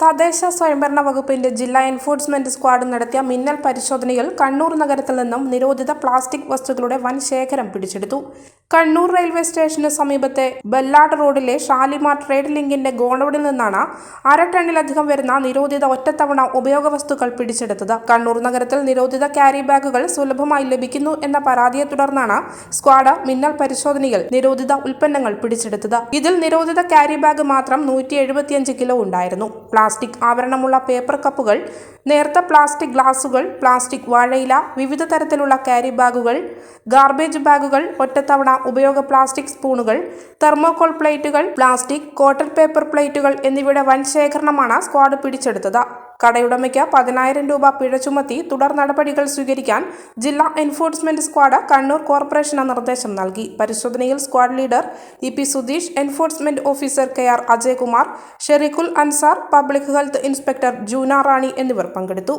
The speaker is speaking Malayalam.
തദ്ദേശ സ്വയംഭരണ വകുപ്പിന്റെ ജില്ലാ എൻഫോഴ്സ്മെന്റ് സ്ക്വാഡ് നടത്തിയ മിന്നൽ പരിശോധനയിൽ കണ്ണൂർ നഗരത്തിൽ നിന്നും നിരോധിത പ്ലാസ്റ്റിക് വസ്തുക്കളുടെ വൻ ശേഖരം പിടിച്ചെടുത്തു. കണ്ണൂർ റെയിൽവേ സ്റ്റേഷന് സമീപത്തെ ബെല്ലാട് റോഡിലെ ഷാലിമാർ ട്രേഡ് ലിങ്കിന്റെ ഗോണോടിൽ നിന്നാണ് അര ടണ്ണിലധികം വരുന്ന നിരോധിത ഒറ്റത്തവണ ഉപയോഗ വസ്തുക്കൾ പിടിച്ചെടുത്തത്. കണ്ണൂർ നഗരത്തിൽ നിരോധിത ക്യാരി ബാഗുകൾ സുലഭമായി ലഭിക്കുന്നു എന്ന പരാതിയെ തുടർന്നാണ് സ്ക്വാഡ് മിന്നൽ പരിശോധനയിൽ നിരോധിത ഉൽപ്പന്നങ്ങൾ പിടിച്ചെടുത്തത്. ഇതിൽ നിരോധിത ക്യാരി ബാഗ് മാത്രം നൂറ്റി കിലോ ഉണ്ടായിരുന്നു. പ്ലാസ്റ്റിക് ആവരണമുള്ള പേപ്പർ കപ്പുകൾ നേർത്ത പ്ലാസ്റ്റിക് ഗ്ലാസുകൾ പ്ലാസ്റ്റിക് വാഴയില വിവിധ തരത്തിലുള്ള ക്യാരി ബാഗുകൾ ഗാർബേജ് ബാഗുകൾ ഒറ്റത്തവണ ഉപയോഗ പ്ലാസ്റ്റിക് സ്പൂണുകൾ തെർമോകോൾ പ്ലേറ്റുകൾ പ്ലാസ്റ്റിക് കോട്ടൺ പേപ്പർ പ്ലേറ്റുകൾ എന്നിവയുടെ വൻ ശേഖരണമാണ് സ്ക്വാഡ് പിടിച്ചെടുത്തത്. കടയുടമയ്ക്ക് പതിനായിരം രൂപ പിഴ ചുമത്തി തുടർ നടപടികൾ സ്വീകരിക്കാൻ ജില്ലാ എൻഫോഴ്സ്മെന്റ് സ്ക്വാഡ് കണ്ണൂർ കോർപ്പറേഷന് നിർദ്ദേശം നൽകി. പരിശോധനയിൽ squad leader E P Sudheesh enforcement officer K R Ajayakumar Sherikhul Ansar public health inspector Juna Rani എന്നിവർ പങ്കെടുത്തു.